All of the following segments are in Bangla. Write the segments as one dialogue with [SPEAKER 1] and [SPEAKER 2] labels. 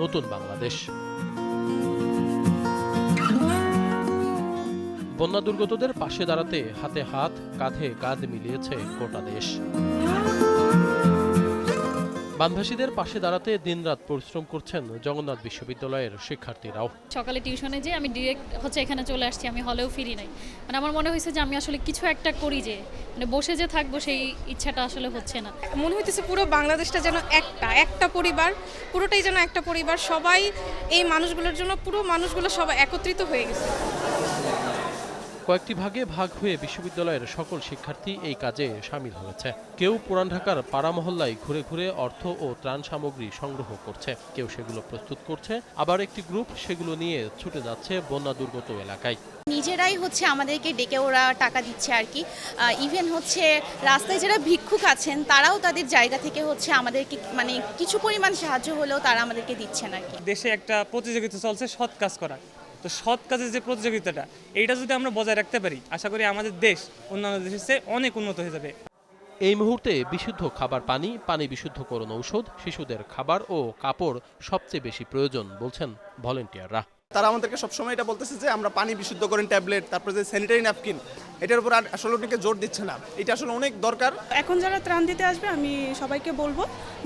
[SPEAKER 1] নতুন বাংলাদেশ। বন্যা দুর্গতদের পাশে দাঁড়াতে হাতে হাত কাঁধে কাঁধ মিলিয়েছে গোটা দেশ। বানভাসীদের পাশে দাঁড়াতে দিনরাত পরিশ্রম করছেন জগন্নাথ বিশ্ববিদ্যালয়ের শিক্ষার্থীরাও।
[SPEAKER 2] সকালে টিউশনে যে আমি ডিরেক্ট হচ্ছে এখানে চলে আসছি আমি হলেও ফিরি নাই। মানে আমার মনে হয়েছে যে আমি আসলে কিছু একটা করি যে মানে বসে যে থাকব সেই ইচ্ছাটা আসলে হচ্ছে না।
[SPEAKER 3] মনে হইতেছে পুরো বাংলাদেশটা যেন একটা একটা পরিবার পুরোটাই যেন একটা পরিবার সবাই এই মানুষগুলোর জন্য পুরো মানুষগুলো সবাই একত্রিত হয়ে গেছে।
[SPEAKER 1] কয়েকটি ভাগে ভাগ হয়ে বিশ্ববিদ্যালয়ের সকল শিক্ষার্থী এই কাজে সামিল হয়েছে। কেউ পুরান ঢাকার পাড়া মহল্লায় ঘুরে ঘুরে অর্থ ও ত্রাণ সামগ্রী সংগ্রহ করছে কেউ সেগুলো প্রস্তুত করছে আবার একটি গ্রুপ সেগুলো নিয়ে ছুটে যাচ্ছে বন্যা দুর্গত এলাকায়।
[SPEAKER 4] নিজেরাই হচ্ছে আমাদেরকে ডেকে ওরা টাকা দিচ্ছে আর কি। ইভেন হচ্ছে রাস্তায় যারা ভিক্ষুক আছেন তারাও তাদের জায়গা থেকে হচ্ছে আমাদেরকে মানে কিছু পরিমাণ সাহায্য হলেও তারা আমাদেরকে দিচ্ছেন আর কি।
[SPEAKER 5] দেশে একটা প্রতিযোগিতা চলছে সৎ কাজ করা। তো সৎ কাজের যে প্রতিযোগিতাটা, এইটা যদি আমরা বজায় রাখতে পারি, আশা করি আমাদের দেশ, অন্যান্য দেশের চেয়ে অনেক উন্নত হয়ে যাবে।
[SPEAKER 1] এই মুহূর্তে বিশুদ্ধ খাবার পানি পানি বিশুদ্ধকরণ ঔষধ, শিশুদের খাবার ও কাপড় সবচেয়ে বেশি প্রয়োজন, বলছেন ভলেন্টিয়াররা।
[SPEAKER 6] তারা আমাদেরকে সবসময় এটা বলতেছে যে আমরা পানি বিশুদ্ধ করেন ট্যাবলেট তারপরে যে স্যানিটারি ন্যাপকিন এটার উপর আর আসলে ওটিকে জোর দিচ্ছে না। এটা আসলে অনেক দরকার।
[SPEAKER 7] এখন যারা ত্রাণ দিতে আসবে আমি সবাইকে বলব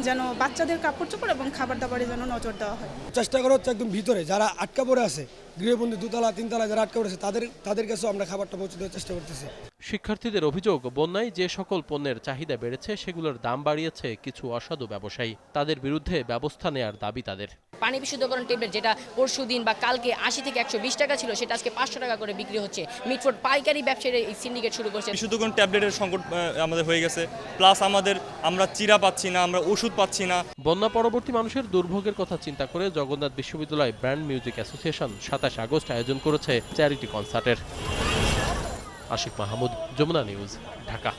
[SPEAKER 7] যেন বাচ্চাদের কাপড় চোপড় এবং খাবার দাবারে যেন নজর দেওয়া হয়।
[SPEAKER 8] চেষ্টা করা হচ্ছে একদম ভিতরে। যারা আটকা পড়ে আছে গৃহবন্দী দুতলা তিনতলা যারা আটকা পড়েছে তাদের তাদের কাছেও আমরা খাবারটা পৌঁছে দেওয়ার চেষ্টা করতেছি।
[SPEAKER 1] শিক্ষার্থীদের অভিযোগ বন্যায় যে সকল পণ্যের চাহিদা বেড়েছে সেগুলোর দাম বাড়িয়েছে কিছু অসাধু ব্যবসায়ী। তাদের বিরুদ্ধে ব্যবস্থা নেয়ার দাবি তাদের।
[SPEAKER 9] পানি বিশুদ্ধকরণ ট্যাবলেট যেটা পরশু দিন বা কালকে আশি থেকে একশো বিশ টাকা ছিল সেটা আজকে পাঁচশো টাকা করে বিক্রি হচ্ছে। মিটফোর্ড পাইকারি ব্যবসায়ীরা এই সিন্ডিকেট শুরু করছে।
[SPEAKER 10] বিশুদ্ধকরণ ট্যাবলেটের সংকট আমাদের হয়ে গেছে। প্লাস আমাদের আমরা চিরা পাচ্ছি না আমরা ওষুধ পাচ্ছি না।
[SPEAKER 1] বন্যা পরবর্তী মানুষের দুর্ভোগের কথা চিন্তা করে জগন্নাথ বিশ্ববিদ্যালয় ব্র্যান্ড মিউজিক অ্যাসোসিয়েশন সাতাশ আগস্ট আয়োজন করেছে চ্যারিটি কনসার্টের। আশিক মাহমুদ যমুনা নিউজ ঢাকা।